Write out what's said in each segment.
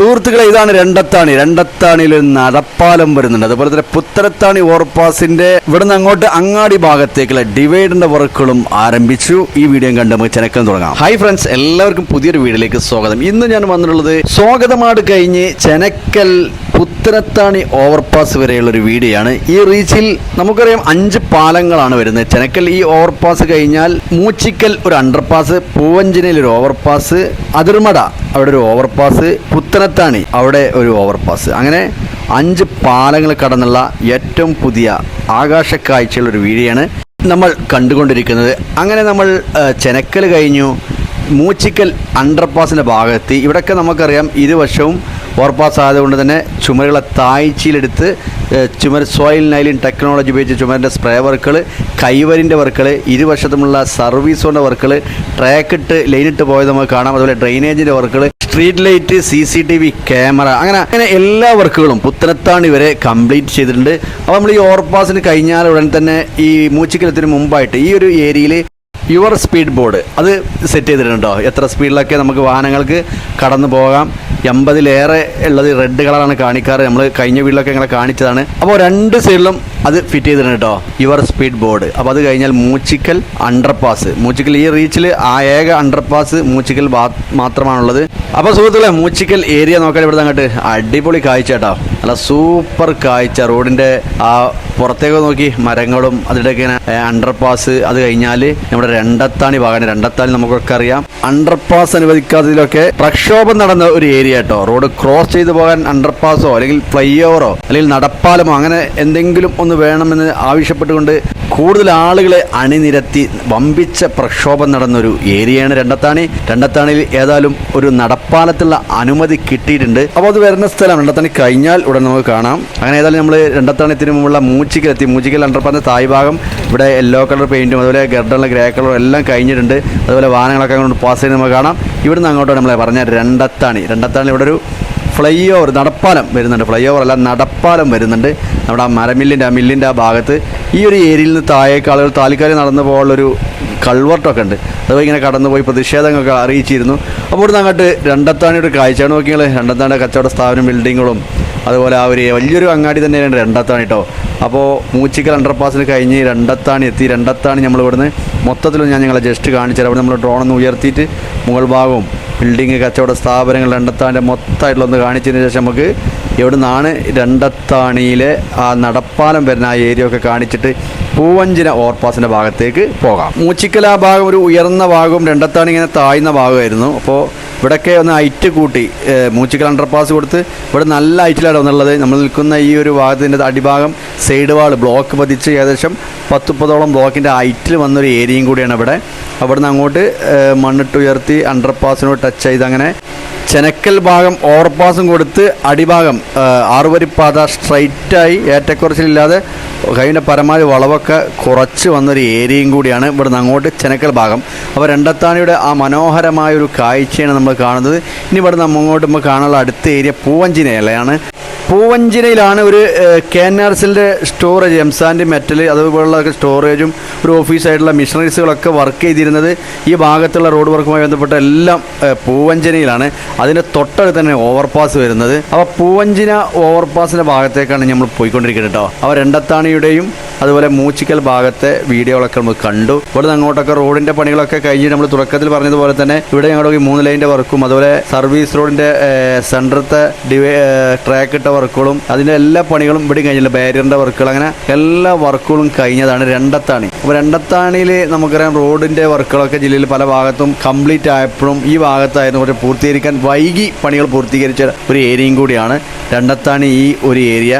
സുഹൃത്തുക്കളെ ഇതാണ് രണ്ടത്താണി. രണ്ടത്താണിയിൽ നടപ്പാലം വരുന്നുണ്ട്. അതുപോലെ തന്നെ പുത്തരത്താണി ഓവർപാസിന്റെ ഇവിടുന്ന് അങ്ങോട്ട് അങ്ങാടി ഭാഗത്തേക്കുള്ള ഡിവൈഡിന്റെ വർക്കുകളും ആരംഭിച്ചു. ഈ വീഡിയോ കണ്ട് നമുക്ക് ചെനക്കം തുടങ്ങാം. ഹൈ ഫ്രണ്ട്സ് എല്ലാവർക്കും പുതിയൊരു വീഡിയോയിലേക്ക് സ്വാഗതം. ഇന്ന് ഞാൻ വന്നിട്ടുള്ളത് സ്വാഗതമാട് കഴിഞ്ഞ് ചെനക്കൽ പുത്തനത്താണി ഓവർപാസ് വരെയുള്ള ഒരു വീഡിയോ ആണ് ഈ റീച്ചിൽ നമുക്കറിയാം അഞ്ച് പാലങ്ങളാണ് വരുന്നത്. ചെനക്കൽ ഈ ഓവർപാസ് കഴിഞ്ഞാൽ മൂച്ചിക്കൽ ഒരു അണ്ടർപാസ് പൂവഞ്ചിനയിൽ ഒരു ഓവർപാസ് അതിർമട അവിടെ ഒരു ഓവർപാസ് പുത്തനത്താണി അവിടെ ഒരു ഓവർപാസ് അങ്ങനെ അഞ്ച് പാലങ്ങൾ കടന്നുള്ള ഏറ്റവും പുതിയ ആകാശ കാഴ്ചയുള്ള ഒരു വീഡിയോ നമ്മൾ കണ്ടുകൊണ്ടിരിക്കുന്നത്. അങ്ങനെ നമ്മൾ ചെനക്കൽ കഴിഞ്ഞു. മൂച്ചിക്കൽ അണ്ടർപാസിന്റെ ഭാഗത്ത് ഇവിടെയൊക്കെ നമുക്കറിയാം ഇരുവശവും ഓവർപാസ് ആയതുകൊണ്ട് തന്നെ ചുമരുകളെ താഴ്ചയിലെടുത്ത് ചുമർ സോയിൽ നൈലിൻ ടെക്നോളജി ഉപയോഗിച്ച് ചുമരിന്റെ സ്പ്രേ വർക്കുകൾ കൈവരിന്റെ വർക്കുകൾ ഇരുവശത്തുമുള്ള സർവീസ് കൊണ്ട് വർക്കുകൾ ട്രാക്കിട്ട് ലൈനിട്ട് പോയത് നമുക്ക് കാണാം. അതുപോലെ ഡ്രെയിനേജിന്റെ വർക്കുകൾ street light C C T V camera അങ്ങനെ അങ്ങനെ എല്ലാ വർക്കുകളും പുത്തനത്താണ് ഇവരെ കംപ്ലീറ്റ് ചെയ്തിട്ടുണ്ട്. അപ്പോൾ നമ്മൾ ഈ ഓവർപാസിന് കഴിഞ്ഞാൽ ഉടൻ തന്നെ ഈ മൂച്ചിക്കലത്തിന് മുമ്പായിട്ട് ഈ ഒരു ഏരിയയിൽ യുവർ സ്പീഡ് ബോർഡ് അത് സെറ്റ് ചെയ്തിട്ടുണ്ടോ? എത്ര സ്പീഡിലൊക്കെ നമുക്ക് വാഹനങ്ങൾക്ക് കടന്നു പോകാം? എൺപതിലേറെ ഉള്ളത് റെഡ് കളറാണ് കാണിക്കാറ്. നമ്മൾ കഴിഞ്ഞ വീട്ടിലൊക്കെ ഇങ്ങനെ കാണിച്ചതാണ്. അപ്പോൾ രണ്ട് സൈഡിലും അത് ഫിറ്റ് ചെയ്തിട്ടുണ്ട് കേട്ടോ യുവർ സ്പീഡ് ബോർഡ് അപ്പോൾ അത് കഴിഞ്ഞാൽ മൂച്ചിക്കൽ അണ്ടർപാസ് മൂച്ചിക്കൽ ഈ റീച്ചിൽ ആ ഏക അണ്ടർപാസ് മൂച്ചിക്കൽ മാത്രമാണുള്ളത്. അപ്പോൾ സുഹൃത്തുക്കളെ മൂച്ചിക്കൽ ഏരിയ നോക്കാൻ ഇവിടെ അങ്ങോട്ട് അടിപൊളി കാഴ്ച കേട്ടോ നല്ല സൂപ്പർ കാഴ്ച. റോഡിന്റെ ആ പുറത്തേക്ക് നോക്കി മരങ്ങളും അതിന്റെയൊക്കെ അണ്ടർപാസ് അത് കഴിഞ്ഞാൽ നമ്മുടെ രണ്ടത്താണി ഭാഗമാണ് രണ്ടത്താണി നമുക്കൊക്കെ അറിയാം. അണ്ടർപാസ് അനുവദിക്കാത്തതിലൊക്കെ പ്രക്ഷോഭം നടന്ന ഒരു ഏരിയ കേട്ടോ റോഡ് ക്രോസ് ചെയ്തു പോകാൻ അണ്ടർപാസോ അല്ലെങ്കിൽ ഫ്ലൈ ഓവറോ അല്ലെങ്കിൽ നടപ്പാലമോ അങ്ങനെ എന്തെങ്കിലും ഒന്ന് വേണമെന്ന് ആവശ്യപ്പെട്ടുകൊണ്ട് കൂടുതൽ ആളുകളെ അണിനിരത്തി വമ്പിച്ച പ്രക്ഷോഭം നടന്നൊരു ഏരിയയാണ് രണ്ടത്താണി. രണ്ടത്താണിയിൽ ഏതായാലും ഒരു നടപ്പാലത്തുള്ള അനുമതി കിട്ടിയിട്ടുണ്ട്. അപ്പോൾ അത് വരുന്ന സ്ഥലം രണ്ടത്താണി കഴിഞ്ഞാൽ ഉടൻ നമുക്ക് കാണാം. അങ്ങനെ ഏതായാലും നമ്മൾ രണ്ടത്താണിത്തിന് മുമ്പുള്ള മൂച്ചിക്കലെത്തി. മൂച്ചിക്കൽ അണ്ടർപാലിന്റെ തായ് ഭാഗം. ഇവിടെ യെല്ലോ കളർ പെയിന്റും അതുപോലെ ഗർഡനുള്ള ഗ്രേ കളറും എല്ലാം കഴിഞ്ഞിട്ടുണ്ട്. അതുപോലെ വാഹനങ്ങളൊക്കെ അങ്ങോട്ട് പാസ് ചെയ്ത് നമുക്ക് കാണാം. ഇവിടുന്ന് അങ്ങോട്ടാണ് നമ്മളെ പറഞ്ഞ രണ്ടത്താണി. രണ്ടത്താണി ഇവിടെ ഒരു ഫ്ലൈ ഓവർ നടപ്പാലം വരുന്നുണ്ട്. ഫ്ലൈ ഓവർ അല്ല നടപ്പാലം വരുന്നുണ്ട്. നമ്മുടെ ആ മരമില്ലിന്റെ ആ മില്ലിന്റെ ആ ഭാഗത്ത് ഈ ഒരു ഏരിയയിൽ നിന്ന് താഴേക്ക് ആളുകൾ താൽക്കാലിക നടന്നു പോകാനുള്ളൊരു കൾവർട്ടൊക്കെ ഉണ്ട്. അതുപോലെ ഇങ്ങനെ കടന്നുപോയി പ്രതിഷേധങ്ങളൊക്കെ അറിയിച്ചിരുന്നു. അപ്പോൾ ഇവിടുന്ന് അങ്ങോട്ട് രണ്ടത്താണിയുടെ കാഴ്ചയാണ് നോക്കിയാൽ രണ്ടത്താണിയുടെ കച്ചവട സ്ഥാപനം ബിൽഡിങ്ങുകളും അതുപോലെ ആ ഒരു വലിയൊരു അങ്ങാടി തന്നെയാണ് രണ്ടത്താണി കേട്ടോ അപ്പോൾ മൂച്ചിക്കൽ അണ്ടർപാസിൽ കഴിഞ്ഞ് രണ്ടത്താണി എത്തി. രണ്ടത്താണി നമ്മൾ ഇവിടുന്ന് മൊത്തത്തിലും ഞാൻ ഞങ്ങളെ ജസ്റ്റ് കാണിച്ചു അവിടെ നമ്മൾ ഡ്രോൺ ഒന്ന് ഉയർത്തിയിട്ട് മുകൾ ഭാഗവും ബിൽഡിങ് കച്ചവട സ്ഥാപനങ്ങൾ രണ്ടത്താണിന്റെ മൊത്തമായിട്ടുള്ള ഒന്ന് കാണിച്ചതിന് ശേഷം നമുക്ക് എവിടെ നിന്നാണ് രണ്ടത്താണിയിലെ ആ നടപ്പാലം വരുന്ന ആ ഏരിയ ഒക്കെ കാണിച്ചിട്ട് പൂവഞ്ചിന ഓവർപാസിന്റെ ഭാഗത്തേക്ക് പോകാം. മൂച്ചിക്കൽ ആ ഭാഗം ഒരു ഉയർന്ന ഭാഗവും രണ്ടത്താണി ഇങ്ങനെ താഴ്ന്ന ഭാഗമായിരുന്നു. അപ്പോൾ ഇവിടെയൊക്കെ ഒന്ന് ഹൈറ്റ് കൂട്ടി മൂച്ചിക്കൽ അണ്ടർപാസ് കൊടുത്ത് ഇവിടെ നല്ല ഹൈറ്റിലാണ് വന്നുള്ളത്. നമ്മൾ നിൽക്കുന്ന ഈ ഒരു ഭാഗത്തിന്റെ അടിഭാഗം സൈഡ് വാൾ ബ്ലോക്ക് പതിച്ച് ഏകദേശം പത്തുപ്പതോളം ബ്ലോക്കിന്റെ ഹൈറ്റിൽ വന്നൊരു ഏരിയയും കൂടിയാണ് ഇവിടെ. അവിടുന്ന് അങ്ങോട്ട് ഏഹ് മണ്ണിട്ട് ഉയർത്തി അണ്ടർപാസിനോട് ടച്ച് ചെയ്ത് അങ്ങനെ ചെനക്കൽ ഭാഗം ഓവർപാസും കൊടുത്ത് അടിഭാഗം ആറുവരിപ്പാത സ്ട്രൈറ്റായി ഏറ്റക്കുറച്ചിലില്ലാതെ കഴിഞ്ഞ പരമാവധി വളവൊക്കെ കുറച്ച് വന്നൊരു ഏരിയയും കൂടിയാണ് ഇവിടുന്ന് അങ്ങോട്ട് ചെനക്കൽ ഭാഗം. അപ്പോൾ രണ്ടത്താണിയുടെ ആ മനോഹരമായ ഒരു കാഴ്ചയാണ് നമ്മൾ കാണുന്നത്. ഇനി ഇവിടെ നമ്മൾ അങ്ങോട്ട് നമ്മൾ കാണാനുള്ള അടുത്ത ഏരിയ പൂവഞ്ചിനയിലാണ് പൂവഞ്ചിനയിലാണ് ഒരു കെ എൻ ആർ സിന്റെ സ്റ്റോറേജ് എംസാന്റെ മെറ്റൽ അതുപോലുള്ള സ്റ്റോറേജും ഒരു ഓഫീസായിട്ടുള്ള മിഷണറീസുകളൊക്കെ വർക്ക് ചെയ്തിരുന്നത്. ഈ ഭാഗത്തുള്ള റോഡ് വർക്കുമായി ബന്ധപ്പെട്ട എല്ലാം പൂവഞ്ചിനയിലാണ്. അതിന്റെ തൊട്ടടുത്ത് തന്നെ ഓവർപാസ് വരുന്നത്. അപ്പോൾ പൂവഞ്ചിന ഓവർപാസിന്റെ ഭാഗത്തേക്കാണ് നമ്മൾ പോയിക്കൊണ്ടിരിക്കുന്നത് കേട്ടോ. അപ്പോൾ രണ്ടത്താണിയുടെയും അതുപോലെ മൂച്ചിക്കൽ ഭാഗത്തെ വീഡിയോകളൊക്കെ നമ്മൾ കണ്ടു. ഇവിടെ നിന്ന് അങ്ങോട്ടൊക്കെ റോഡിന്റെ പണികളൊക്കെ കഴിഞ്ഞ് നമ്മൾ തുടക്കത്തിൽ പറഞ്ഞതുപോലെ തന്നെ ഇവിടെ ഞങ്ങളുടെ മൂന്ന് ലൈന്റെ വർക്കും അതുപോലെ സർവീസ് റോഡിന്റെ സെന്ററത്തെ ഡിവൈ ട്രാക്ക് ഇട്ട വർക്കുകളും അതിന്റെ എല്ലാ പണികളും ഇവിടെ കഴിഞ്ഞില്ല. ബാരിയറിന്റെ വർക്കുകൾ അങ്ങനെ എല്ലാ വർക്കുകളും കഴിഞ്ഞതാണ് രണ്ടത്താണി. അപ്പോൾ രണ്ടത്താണിയിൽ നമുക്കറിയാം റോഡിന്റെ വർക്കുകളൊക്കെ ജില്ലയിൽ പല ഭാഗത്തും കംപ്ലീറ്റ് ആയപ്പോഴും ഈ ഭാഗത്തായിരുന്നു കുറച്ച് പൂർത്തീകരിക്കാൻ വൈകി പണികൾ പൂർത്തീകരിച്ച ഒരു ഏരിയയും കൂടിയാണ് രണ്ടത്താണി ഈ ഒരു ഏരിയ.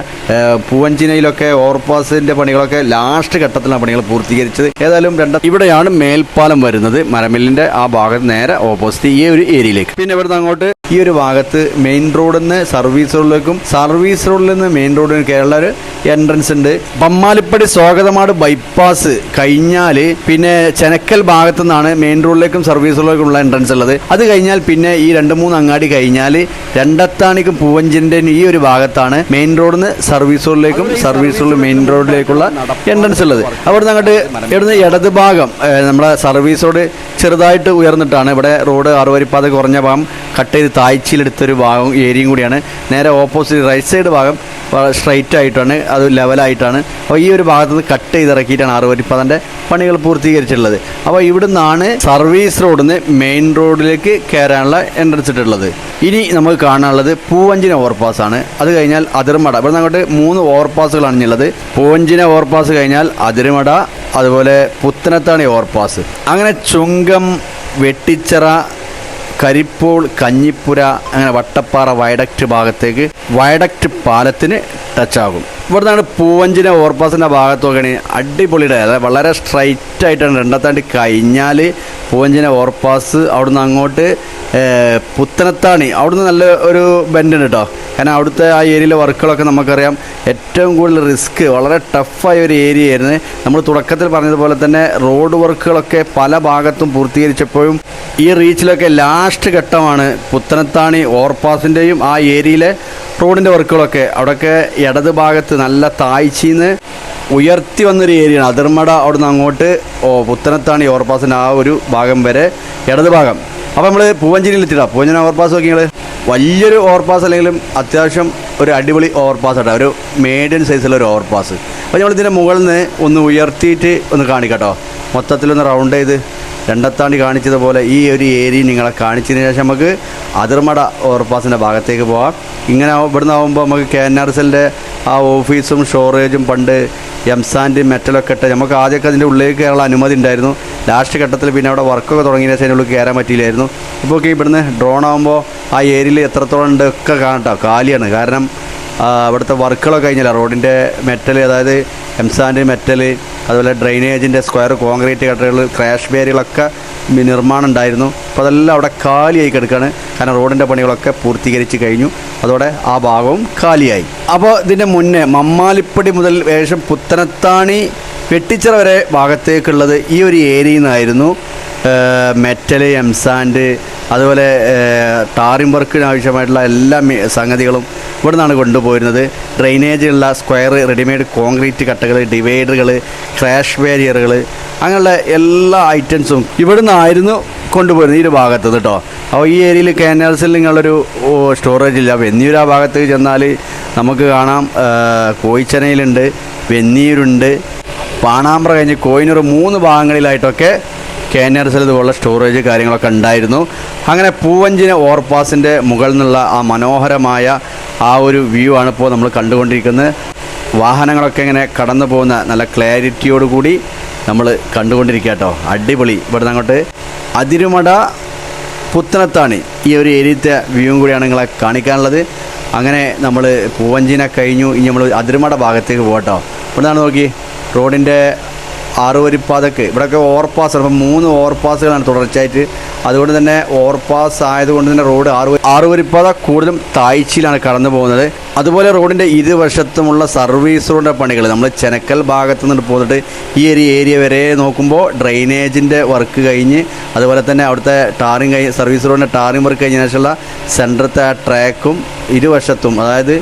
പൂവഞ്ചിനയിലൊക്കെ ഓവർപാസിന്റെ പണികളൊക്കെ ലാസ്റ്റ് ഘട്ടത്തിലാണ് പണികൾ പൂർത്തീകരിച്ചത്. ഏതായാലും രണ്ട് ഇവിടെയാണ് മേൽപ്പാലം വരുന്നത്. മരമില്ലിന്റെ ആ ഭാഗത്ത് നേരെ ഓപ്പോസിറ്റ് ഈ ഒരു ഏരിയയിലേക്ക് പിന്നെ ഇവിടുന്ന് അങ്ങോട്ട് ഈ ഒരു ഭാഗത്ത് മെയിൻ റോഡിൽ നിന്ന് സർവീസ് റോഡിലേക്കും സർവീസ് റോഡിൽ നിന്ന് മെയിൻ റോഡിന് കേരള ഒരു എൻട്രൻസ് ഉണ്ട്. പമ്മാലിപ്പടി സ്വാഗതമാട് ബൈപ്പാസ് കഴിഞ്ഞാൽ പിന്നെ ചെനക്കൽ ഭാഗത്തു നിന്നാണ് മെയിൻ റോഡിലേക്കും സർവീസ് റോഡിലേക്കും ഉള്ള എൻട്രൻസ് ഉള്ളത്. അത് കഴിഞ്ഞാൽ പിന്നെ ഈ രണ്ട് മൂന്ന് അങ്ങാടി കഴിഞ്ഞാൽ രണ്ടത്താണിക്കും പൂവഞ്ചിന്റെ ഈ ഒരു ഭാഗത്താണ് മെയിൻ റോഡിൽ നിന്ന് സർവീസ് റോഡിലേക്കും സർവീസ് റോഡിൽ മെയിൻ റോഡിലേക്കുള്ള എൻട്രൻസ് ഉള്ളത്. അവിടുന്ന് അങ്ങോട്ട് ഇവിടുന്ന് ഇടത് ഭാഗം നമ്മുടെ സർവീസ് റോഡ് ചെറുതായിട്ട് ഉയർന്നിട്ടാണ്. ഇവിടെ റോഡ് അറുവരിപ്പാത കുറഞ്ഞ ഭാഗം. കട്ട് ചെയ്ത് താഴ്ചയിലെടുത്തൊരു ഭാഗം ഏരിയയും കൂടിയാണ്. നേരെ ഓപ്പോസിറ്റ് റൈറ്റ് സൈഡ് ഭാഗം സ്ട്രൈറ്റ് ആയിട്ടാണ്. അത് ലെവലായിട്ടാണ് അപ്പോൾ ഈ ഒരു ഭാഗത്ത് നിന്ന് കട്ട് ചെയ്ത് ഇറക്കിയിട്ടാണ് അതിന്റെ പണികൾ പൂർത്തീകരിച്ചിട്ടുള്ളത്. അപ്പോൾ ഇവിടുന്നാണ് സർവീസ് റോഡിൽ നിന്ന് മെയിൻ റോഡിലേക്ക് കയറാനുള്ള എൻട്രൻസ് ഇട്ടുള്ളത് ഇനി നമുക്ക് കാണാനുള്ളത് പൂവഞ്ചിന ഓവർപാസ് ആണ്. അത് കഴിഞ്ഞാൽ അതിർമട. ഇവിടെ അങ്ങോട്ട് മൂന്ന് ഓവർപാസുകളാണ് ഉള്ളത് പൂവഞ്ചിന ഓവർപാസ് കഴിഞ്ഞാൽ അതിരുമട അതുപോലെ പുത്തനത്താണി ഓവർപാസ് അങ്ങനെ ചുങ്കം വെട്ടിച്ചിറ കരിപ്പോൾ കഞ്ഞിപ്പുര അങ്ങനെ വട്ടപ്പാറ വയഡക്റ്റ് ഭാഗത്തേക്ക് വയഡക്റ്റ് പാലത്തിന് ടച്ചാകും ഇവിടുന്നാണ് പൂവഞ്ചിന ഓവർപാസിന്റെ ഭാഗത്ത് നോക്കുകയാണെങ്കിൽ അടിപൊളിയുടെ അതായത് വളരെ സ്ട്രൈറ്റ് ആയിട്ടാണ് രണ്ടത്താണ്ടി കഴിഞ്ഞാൽ പൂവഞ്ചിന ഓവർപാസ് അവിടുന്ന് അങ്ങോട്ട് പുത്തനത്താണി. അവിടുന്ന് നല്ല ഒരു ബെൻഡ് ഉണ്ട് കേട്ടോ കാരണം അവിടുത്തെ ആ ഏരിയയിലെ വർക്കുകളൊക്കെ നമുക്കറിയാം. ഏറ്റവും കൂടുതൽ റിസ്ക് വളരെ ടഫായ ഒരു ഏരിയ ആയിരുന്നു. നമ്മൾ തുടക്കത്തിൽ പറഞ്ഞതുപോലെ തന്നെ റോഡ് വർക്കുകളൊക്കെ പല ഭാഗത്തും പൂർത്തീകരിച്ചപ്പോഴും ഈ റീച്ചിലൊക്കെ ലാസ്റ്റ് ഘട്ടമാണ് പുത്തനത്താണി ഓവർപാസിന്റെയും ആ ഏരിയയിലെ റോഡിന്റെ വർക്കുകളൊക്കെ അവിടെയൊക്കെ ഇടത് ഭാഗത്ത് നല്ല താഴ്ചയിന്ന് ഉയർത്തി വന്നൊരു ഏരിയയാണ്. അതിർമട അവിടുന്ന് അങ്ങോട്ട് ഓ പുത്തനത്താണി ഓവർപാസിന്റെ ആ ഒരു ഭാഗം വരെ ഇടത് ഭാഗം. അപ്പോൾ നമ്മൾ പൂവഞ്ചേരിയിൽ എത്തിയിട്ടാ പൂവഞ്ചേരി ഓവർപാസ് നോക്കി നിങ്ങൾ വലിയൊരു ഓവർപാസ് അല്ലെങ്കിലും അത്യാവശ്യം ഒരു അടിപൊളി ഓവർപാസ് ആട്ടോ ഒരു മീഡിയം സൈസിലുള്ള ഒരു ഓവർപാസ് അപ്പോൾ നമ്മൾ ഇതിന്റെ മുകളിൽ നിന്ന് ഒന്ന് ഉയർത്തിയിട്ട് ഒന്ന് കാണിക്കട്ടോ. മൊത്തത്തിലൊന്ന് റൗണ്ട് ചെയ്ത് രണ്ടത്താണ്ടി കാണിച്ചതുപോലെ ഈ ഒരു ഏരിയ നിങ്ങളെ കാണിച്ചതിന് ശേഷം നമുക്ക് അതിർമട ഓവർപാസിന്റെ ഭാഗത്തേക്ക് പോകാം ഇങ്ങനെ ഇവിടുന്ന് ആകുമ്പോൾ നമുക്ക് കെ എൻ ആർ എസിന്റെ ആ ഓഫീസും സ്റ്റോറേജും പണ്ട് എംസാൻഡ് മെറ്റലൊക്കെ ഇട്ട് നമുക്ക് ആദ്യമൊക്കെ അതിന്റെ ഉള്ളിലേക്ക് കയറാനുള്ള അനുമതി ഉണ്ടായിരുന്നു. ലാസ്റ്റ് ഘട്ടത്തിൽ പിന്നെ അവിടെ വർക്കൊക്കെ തുടങ്ങിയ ശേഷം ഉള്ളിൽ കയറാൻ പറ്റിയില്ലായിരുന്നു. ഇപ്പോൾ ഒക്കെ ഇവിടുന്ന് ഡ്രോൺ ആകുമ്പോൾ ആ ഏരിയയിൽ എത്രത്തോളം ഉണ്ട് ഒക്കെ കാണട്ടോ. കാലിയാണ്. കാരണം അവിടുത്തെ വർക്കുകളൊക്കെ കഴിഞ്ഞില്ല. റോഡിന്റെ മെറ്റൽ അതായത് എംസാന്റെ മെറ്റൽ അതുപോലെ ഡ്രെയിനേജിന്റെ സ്ക്വയർ കോൺക്രീറ്റ് കട്ടറുകൾ ക്രാഷ് ബേരികളൊക്കെ നിർമ്മാണം ഉണ്ടായിരുന്നു. അപ്പോൾ അതെല്ലാം അവിടെ കാലിയായി കിടക്കുകയാണ് കാരണം റോഡിന്റെ പണികളൊക്കെ പൂർത്തീകരിച്ച് കഴിഞ്ഞു. അതോടെ ആ ഭാഗവും കാലിയായി. അപ്പോൾ ഇതിന്റെ മുന്നേ മമ്മാലിപ്പടി മുതൽ ഏകദേശം പുത്തനത്താണി വെട്ടിച്ചിറ വരെ ഭാഗത്തേക്കുള്ളത് ഈ ഒരു ഏരിയയിൽ നിന്നായിരുന്നു മെറ്റൽ എംസാൻഡ് അതുപോലെ ടാറിംഗ് വർക്കിന് ആവശ്യമായിട്ടുള്ള എല്ലാ സംഗതികളും ഇവിടെ നിന്നാണ് കൊണ്ടുപോയിരുന്നത്. ഡ്രെയിനേജുള്ള സ്ക്വയർ റെഡിമെയ്ഡ് കോൺക്രീറ്റ് കട്ടകൾ ഡിവൈഡറുകൾ ക്രാഷ് ബാരിയറുകൾ അങ്ങനെയുള്ള എല്ലാ ഐറ്റംസും ഇവിടെ നിന്നായിരുന്നു കൊണ്ടുപോയിരുന്നത് ഈ ഒരു ഭാഗത്ത് കേട്ടോ. അപ്പോൾ ഈ ഏരിയയിൽ കാനൽസിൽ നിങ്ങളൊരു സ്റ്റോറേജ് ഇല്ല. വെന്നിയൂർ ആ ഭാഗത്ത് ചെന്നാൽ നമുക്ക് കാണാം കോയിച്ചനയിലുണ്ട് വെന്നിയൂരുണ്ട് പാണാമ്പ്ര കഴിഞ്ഞ് കോയിനൂർ മൂന്ന് ഭാഗങ്ങളിലായിട്ടൊക്കെ കെ എൻ ആർ എസിൽ ഇതുപോലുള്ള സ്റ്റോറേജ് കാര്യങ്ങളൊക്കെ ഉണ്ടായിരുന്നു. അങ്ങനെ പൂവഞ്ചിന ഓവർപാസിന്റെ മുകളിൽ നിന്നുള്ള ആ മനോഹരമായ ആ ഒരു വ്യൂ ആണ് ഇപ്പോൾ നമ്മൾ കണ്ടുകൊണ്ടിരിക്കുന്നത്. വാഹനങ്ങളൊക്കെ ഇങ്ങനെ കടന്നു പോകുന്ന നല്ല ക്ലാരിറ്റിയോട് കൂടി നമ്മൾ കണ്ടുകൊണ്ടിരിക്കുക കേട്ടോ. അടിപൊളി. ഇവിടുന്ന് അങ്ങോട്ട് അതിരുമട പുത്തനത്താണ്. ഈ ഒരു ഏരിയത്തെ വ്യൂവും കൂടിയാണ് നിങ്ങളെ കാണിക്കാനുള്ളത്. അങ്ങനെ നമ്മൾ പൂവഞ്ചിനെ കഴിഞ്ഞു. ഇനി നമ്മൾ അതിരുമട ഭാഗത്തേക്ക് പോകട്ടോ ഇവിടുന്നാണ് നോക്കി. റോഡിന്റെ ആറുവരിപ്പാതക്ക്. ഇവിടെയൊക്കെ ഓവർപാസ് അപ്പം മൂന്ന് ഓവർപാസുകളാണ് തുടർച്ചയായിട്ട്. അതുകൊണ്ട് തന്നെ ഓവർപാസ് ആയതുകൊണ്ട് തന്നെ റോഡ് ആറു ആറുവരിപ്പാത കൂടുതലും താഴ്ചയിലാണ് കടന്നു പോകുന്നത്. അതുപോലെ റോഡിന്റെ ഇരുവശത്തുമുള്ള സർവീസ് റോഡിന്റെ പണികൾ. നമ്മൾ ചെനക്കൽ ഭാഗത്തു നിന്ന് പോന്നിട്ട് ഈ ഒരു ഏരിയ വരെ നോക്കുമ്പോൾ ഡ്രെയിനേജിന്റെ വർക്ക് കഴിഞ്ഞ് അതുപോലെ തന്നെ അവിടുത്തെ ടാറിങ് കഴിഞ്ഞ് സർവീസ് റോഡിന്റെ ടാറിങ് വർക്ക് കഴിഞ്ഞ ശേഷമുള്ള സെന്ററത്തെ ആ ട്രാക്കും ഇരുവശത്തും അതായത്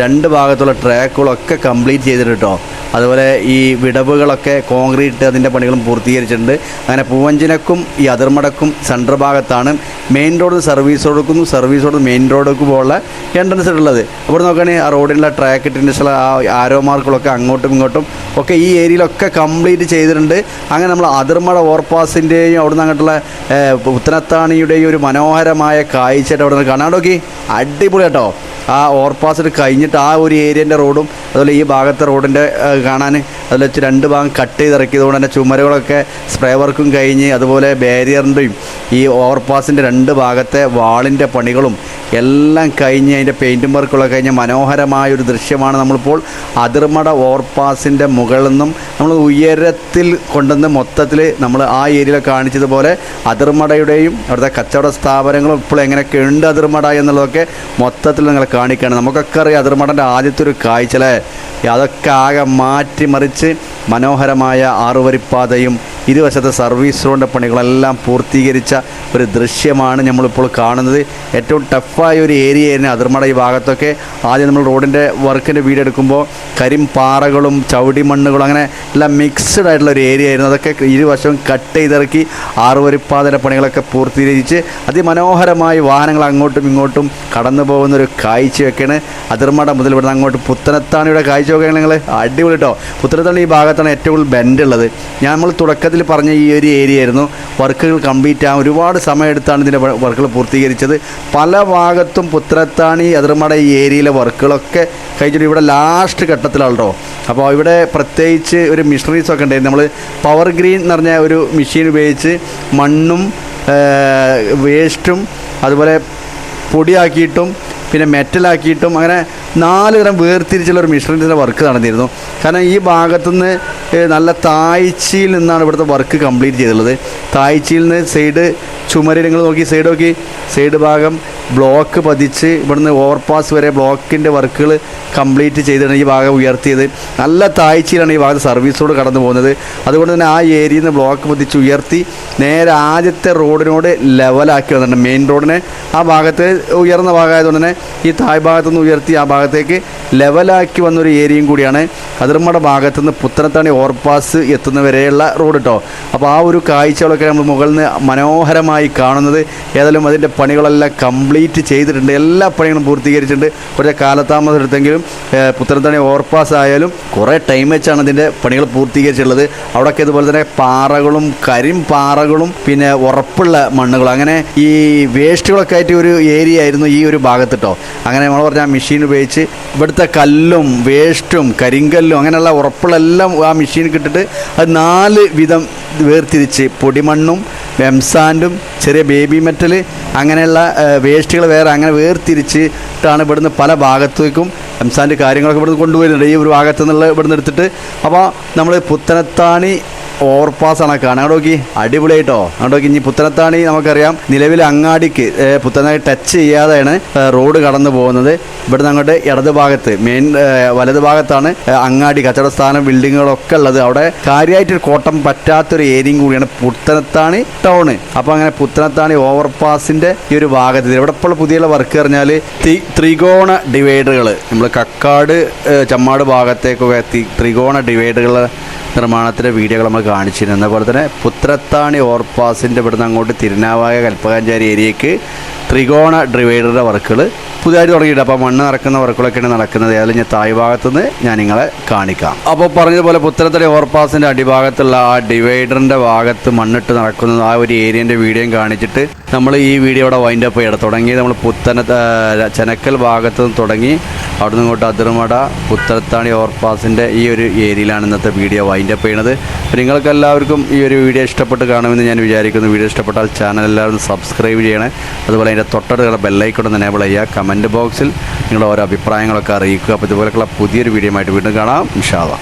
രണ്ട് ഭാഗത്തുള്ള ട്രാക്കുകളൊക്കെ കംപ്ലീറ്റ് ചെയ്തിട്ട് അതുപോലെ ഈ വിടവുകളൊക്കെ കോൺക്രീറ്റ് അതിന്റെ പണികളും പൂർത്തീകരിച്ചിട്ടുണ്ട്. അങ്ങനെ പൂവഞ്ചിനക്കും ഈ അതിർമടക്കും സെൻട്രൽ ഭാഗത്താണ് മെയിൻ റോഡ് സർവീസ് റോഡുക്കും സർവീസ് റോഡ് മെയിൻ റോഡൊക്കെ പോലുള്ള എൻട്രൻസ് ഉള്ളത് അവിടെ നോക്കുകയാണെങ്കിൽ ആ റോഡിലുള്ള ട്രാക്ക് ഇട്ടിട്ടുള്ള ആ ആരോ മാർക്കുകളൊക്കെ അങ്ങോട്ടും ഇങ്ങോട്ടും ഒക്കെ ഈ ഏരിയയിലൊക്കെ കംപ്ലീറ്റ് ചെയ്തിട്ടുണ്ട്. അങ്ങനെ നമ്മൾ അതിർമട ഓവർപാസിന്റെയും അവിടെ നിന്ന് അങ്ങോട്ടുള്ള ഉത്തനത്താണിയുടെയും ഒരു മനോഹരമായ കാഴ്ചയായിട്ട് അവിടെ നിന്ന് കാണാൻ നോക്കി അടിപൊളി കേട്ടോ ആ ഓവർപാസ് കഴിഞ്ഞിട്ട് ആ ഒരു ഏരിയന്റെ റോഡും അതുപോലെ ഈ ഭാഗത്തെ റോഡിന്റെ കാണാൻ അതിൽ വെച്ച് രണ്ട് ഭാഗം കട്ട് ചെയ്ത് ഇറക്കിയതുകൊണ്ട് തന്നെ ചുമരുകളൊക്കെ സ്പ്രേ വർക്കും കഴിഞ്ഞ് അതുപോലെ ബാരിയറിന്റെയും ഈ ഓവർപാസിന്റെ രണ്ട് ഭാഗത്തെ വാളിന്റെ പണികളും എല്ലാം കഴിഞ്ഞ് അതിന്റെ പെയിന്റും വർക്കുകളൊക്കെ കഴിഞ്ഞ മനോഹരമായ ഒരു ദൃശ്യമാണ് നമ്മളിപ്പോൾ അതിർമട ഓവർപാസിന്റെ മുകളിൽ നിന്നും നമ്മൾ ഉയരത്തിൽ കൊണ്ടുവന്ന് മൊത്തത്തിൽ നമ്മൾ ആ ഏരിയയിൽ കാണിച്ചതുപോലെ അതിർമടയുടെയും അവിടുത്തെ കച്ചവട സ്ഥാപനങ്ങളും ഇപ്പോൾ എങ്ങനെയൊക്കെ ഉണ്ട് അതിർമട എന്നുള്ളതൊക്കെ മൊത്തത്തിൽ നിങ്ങൾ കാണിക്കുകയാണ്. നമുക്കൊക്കെ അറിയാം അതിർമടന്റെ ആദ്യത്തെ ഒരു കാഴ്ച അതൊക്കെ ആകെ മാറ്റിമറിച്ച് മനോഹരമായ ആറുവരിപ്പാതയും ഇരുവശത്തെ സർവീസ് റോഡിന്റെ പണികളെല്ലാം പൂർത്തീകരിച്ച ഒരു ദൃശ്യമാണ് നമ്മളിപ്പോൾ കാണുന്നത്. ഏറ്റവും ടഫായ ഒരു ഏരിയ ആയിരുന്നു അതിർമട ഈ ഭാഗത്തൊക്കെ. ആദ്യം നമ്മൾ റോഡിന്റെ വർക്കിന്റെ വീടെടുക്കുമ്പോൾ കരിമ്പാറകളും ചവിടിമണ്ണുകളും അങ്ങനെ എല്ലാം മിക്സ്ഡ് ആയിട്ടുള്ള ഒരു ഏരിയ ആയിരുന്നു. അതൊക്കെ ഇരുവശവും കട്ട് ചെയ്തിറക്കി ആറുവരിപ്പാതന പണികളൊക്കെ പൂർത്തീകരിച്ച് അതിമനോഹരമായി വാഹനങ്ങൾ അങ്ങോട്ടും ഇങ്ങോട്ടും കടന്നു പോകുന്ന ഒരു കാഴ്ചയൊക്കെയാണ് അതിർമട മുതൽ ഇവിടെ അങ്ങോട്ട് പുത്തനത്താണിയുടെ കാഴ്ച നോക്കുകയാണെങ്കിൽ നിങ്ങൾ അടിപൊളി കേട്ടോ പുത്തനത്താണി ഈ ഭാഗത്താണ് ഏറ്റവും കൂടുതൽ ബെൻഡ് ഉള്ളത്. ഞാൻ നമ്മൾ തുടക്കത്തിൽ പറഞ്ഞ ഈ ഒരു ഏരിയ ആയിരുന്നു. വർക്കുകൾ കംപ്ലീറ്റ് ആകാൻ ഒരുപാട് സമയമെടുത്താണ് ഇതിന്റെ വർക്കുകൾ പൂർത്തീകരിച്ചത്. പല ഭാഗത്തും പുത്തനത്താണി അതിർമട ഈ ഏരിയയിലെ വർക്കുകളൊക്കെ കഴിഞ്ഞിട്ട് ഇവിടെ ലാസ്റ്റ് ഘട്ടത്തിലാണ് കേട്ടോ അപ്പോൾ ഇവിടെ പ്രത്യേകിച്ച് ഒരു മിഷണറീസ് ഒക്കെ ഉണ്ടായിരുന്നു നമ്മൾ പവർ ഗ്രീൻ എന്ന് പറഞ്ഞ ഒരു മെഷീൻ ഉപയോഗിച്ച് മണ്ണും വേസ്റ്റും അതുപോലെ പൊടിയാക്കിയിട്ടും പിന്നെ മെറ്റലാക്കിയിട്ടും അങ്ങനെ നാല് തരം വേർതിരിച്ചുള്ള ഒരു മിഷണറീസിന്റെ വർക്ക് നടന്നിരുന്നു. കാരണം ഈ ഭാഗത്തുനിന്ന് നല്ല താഴ്ചയിൽ നിന്നാണ് ഇവിടുത്തെ വർക്ക് കംപ്ലീറ്റ് ചെയ്തിട്ടുള്ളത് താഴ്ചയിൽ നിന്ന് സൈഡ് ചുമര് നിങ്ങൾ നോക്കി സൈഡ് നോക്കി സൈഡ് ഭാഗം ബ്ലോക്ക് പതിച്ച് ഇവിടുന്ന് ഓവർപാസ് വരെ ബ്ലോക്കിന്റെ വർക്കുകൾ കംപ്ലീറ്റ് ചെയ്തിട്ടാണ് ഈ ഭാഗം ഉയർത്തിയത്. നല്ല താഴ്ചയിലാണ് ഈ ഭാഗത്ത് സർവീസോട് കടന്നു പോകുന്നത്. അതുകൊണ്ട് തന്നെ ആ ഏരിയയിൽ നിന്ന് ബ്ലോക്ക് പതിച്ച് ഉയർത്തി നേരെ ആദ്യത്തെ റോഡിനോട് ലെവലാക്കി വന്നിട്ടുണ്ട്. മെയിൻ റോഡിനെ ആ ഭാഗത്ത് ഉയർന്ന ഭാഗമായതുകൊണ്ട് തന്നെ ഈ താഴ് ഭാഗത്തു നിന്ന് ഉയർത്തി ആ ഭാഗത്തേക്ക് ലെവലാക്കി വന്നൊരു ഏരിയയും കൂടിയാണ്. അതിർമട ഭാഗത്തു നിന്ന് പുത്തനത്താണി ഓവർപാസ് എത്തുന്നവരെയുള്ള റോഡ് കേട്ടോ അപ്പോൾ ആ ഒരു കാഴ്ചകളൊക്കെ നമ്മൾ മുകളിൽ നിന്ന് മനോഹരമായി കാണുന്നത്. ഏതായാലും അതിന്റെ പണികളെല്ലാം കംപ്ലീറ്റ് ചെയ്തിട്ടുണ്ട്. എല്ലാ പണികളും പൂർത്തീകരിച്ചിട്ടുണ്ട്. കുറച്ച് കാലതാമസം എടുത്തെങ്കിലും പുത്തനത്തണി ഓവർപാസ് ആയാലും കുറേ ടൈം വെച്ചാണ് ഇതിന്റെ പണികൾ പൂർത്തീകരിച്ചിട്ടുള്ളത്. അവിടെയൊക്കെ ഇതുപോലെ തന്നെ പാറകളും കരിം പാറകളും പിന്നെ ഉറപ്പുള്ള മണ്ണുകളും. അങ്ങനെ ഈ വേസ്റ്റുകളൊക്കെ ആയിട്ട് ഒരു ഏരിയ ആയിരുന്നു ഈ ഒരു ഭാഗത്ത് കേട്ടോ അങ്ങനെ നമ്മൾ പറഞ്ഞാൽ മെഷീൻ ഉപയോഗിച്ച് ഇവിടുത്തെ കല്ലും വേസ്റ്റും കരിങ്കല്ലും അങ്ങനെയുള്ള ഉറപ്പുള്ള എല്ലാം ആ മെഷീൻ കിട്ടിട്ട് അത് നാല് വിധം വേർതിരിച്ച് പൊടിമണ്ണും എംസാൻഡും ചെറിയ ബേബി മെറ്റൽ അങ്ങനെയുള്ള വേസ്റ്റുകൾ വേറെ അങ്ങനെ വേർതിരിച്ചിട്ടാണ് ഇവിടുന്ന് പല ഭാഗത്തേക്കും എംസാന്റെ കാര്യങ്ങളൊക്കെ ഇവിടുന്ന് കൊണ്ടുവരുന്നുണ്ട് ഈ ഒരു ഭാഗത്തു നിന്നുള്ള ഇവിടുന്ന് എടുത്തിട്ട്. അപ്പോൾ നമ്മൾ പുത്തനത്താണി ഓവർപാസ് ആണ് കാണാൻ അങ്ങോട്ട് നോക്കി അടിപൊളിയായിട്ടോ അങ്ങോട്ട് നോക്കി ഇനി പുത്തനത്താണി നമുക്കറിയാം. നിലവിൽ അങ്ങാടിക്ക് പുത്തനായി ടച്ച് ചെയ്യാതെയാണ് റോഡ് കടന്നു പോകുന്നത്. ഇവിടുന്ന് അങ്ങോട്ട് ഇടത് ഭാഗത്ത് മെയിൻ വലതു വലത് ഭാഗത്താണ് അങ്ങാടി കച്ചവട സ്ഥാനം ബിൽഡിങ്ങുകളൊക്കെ ഉള്ളത്. അവിടെ കാര്യമായിട്ട് കോട്ടം പറ്റാത്തൊരു ഏരിയയും കൂടിയാണ് പുത്തനത്താണി ടൗണ് അപ്പോൾ അങ്ങനെ പുത്തനത്താണി ഓവർപാസിന്റെ ഈ ഒരു ഭാഗത്ത് ഇവിടെ ഇപ്പോൾ പുതിയ വർക്ക് പറഞ്ഞാൽ ത്രികോണ ഡിവൈഡറുകൾ നമ്മൾ കക്കാട് ചമ്മാട് ഭാഗത്തേക്കൊക്കെ ത്രികോണ ഡിവൈഡറുകൾ നിർമ്മാണത്തിന്റെ വീഡിയോകൾ നമ്മൾ കാണിച്ചിരുന്നു. അതുപോലെ തന്നെ പുത്രത്താണി ഓവർപാസിന്റെ ഇവിടുന്ന് അങ്ങോട്ട് തിരുനാവായ കൽപ്പകാഞ്ചാരി ഏരിയയ്ക്ക് ത്രികോണ ഡിവൈഡറുടെ വർക്കുകൾ പുതിയതായിട്ട് തുടങ്ങിയിട്ട് അപ്പോൾ മണ്ണ് നടക്കുന്ന വർക്കുകളൊക്കെയാണ് നടക്കുന്നത്. ഏതായാലും ഞാൻ ഭാഗത്തുനിന്ന് ഞാൻ നിങ്ങളെ കാണിക്കാം. അപ്പോൾ പറഞ്ഞതുപോലെ പുത്തനത്തടി ഓവർപാസിന്റെ അടിഭാഗത്തുള്ള ആ ഡിവൈഡറിന്റെ ഭാഗത്ത് മണ്ണിട്ട് നടക്കുന്നത് ആ ഒരു ഏരിയന്റെ വീഡിയോയും കാണിച്ചിട്ട് നമ്മൾ ഈ വീഡിയോയുടെ വൈൻഡ് അപ്പ് ചെയ്യണം. തുടങ്ങി നമ്മൾ പുത്തന ചെനക്കൽ ഭാഗത്ത് നിന്ന് തുടങ്ങി അവിടെ നിന്ന് ഇങ്ങോട്ട് അതിർമട പുത്തനത്താണി ഓവർപാസിന്റെ ഈ ഒരു ഏരിയയിലാണ് ഇന്നത്തെ വീഡിയോ വൈൻഡ് അപ്പ് ചെയ്യണത്. നിങ്ങൾക്ക് എല്ലാവർക്കും ഈ ഒരു വീഡിയോ ഇഷ്ടപ്പെട്ട് കാണുമെന്ന് ഞാൻ വിചാരിക്കുന്നു. വീഡിയോ ഇഷ്ടപ്പെട്ടാൽ ചാനൽ എല്ലാവരും സബ്സ്ക്രൈബ് ചെയ്യണേ. അതുപോലെ അതിന്റെ തൊട്ടടുത്തുള്ള ബെല്ലൈക്കോടെ എനേബിൾ ചെയ്യുക. കമന്റ് ബോക്സിൽ നിങ്ങളുടെ ഓരോ അഭിപ്രായങ്ങളൊക്കെ അറിയിക്കുക. അപ്പോൾ ഇതുപോലെയുള്ള പുതിയൊരു വീഡിയോ ആയിട്ട് വീണ്ടും കാണാം. ഇൻഷാല്ലാ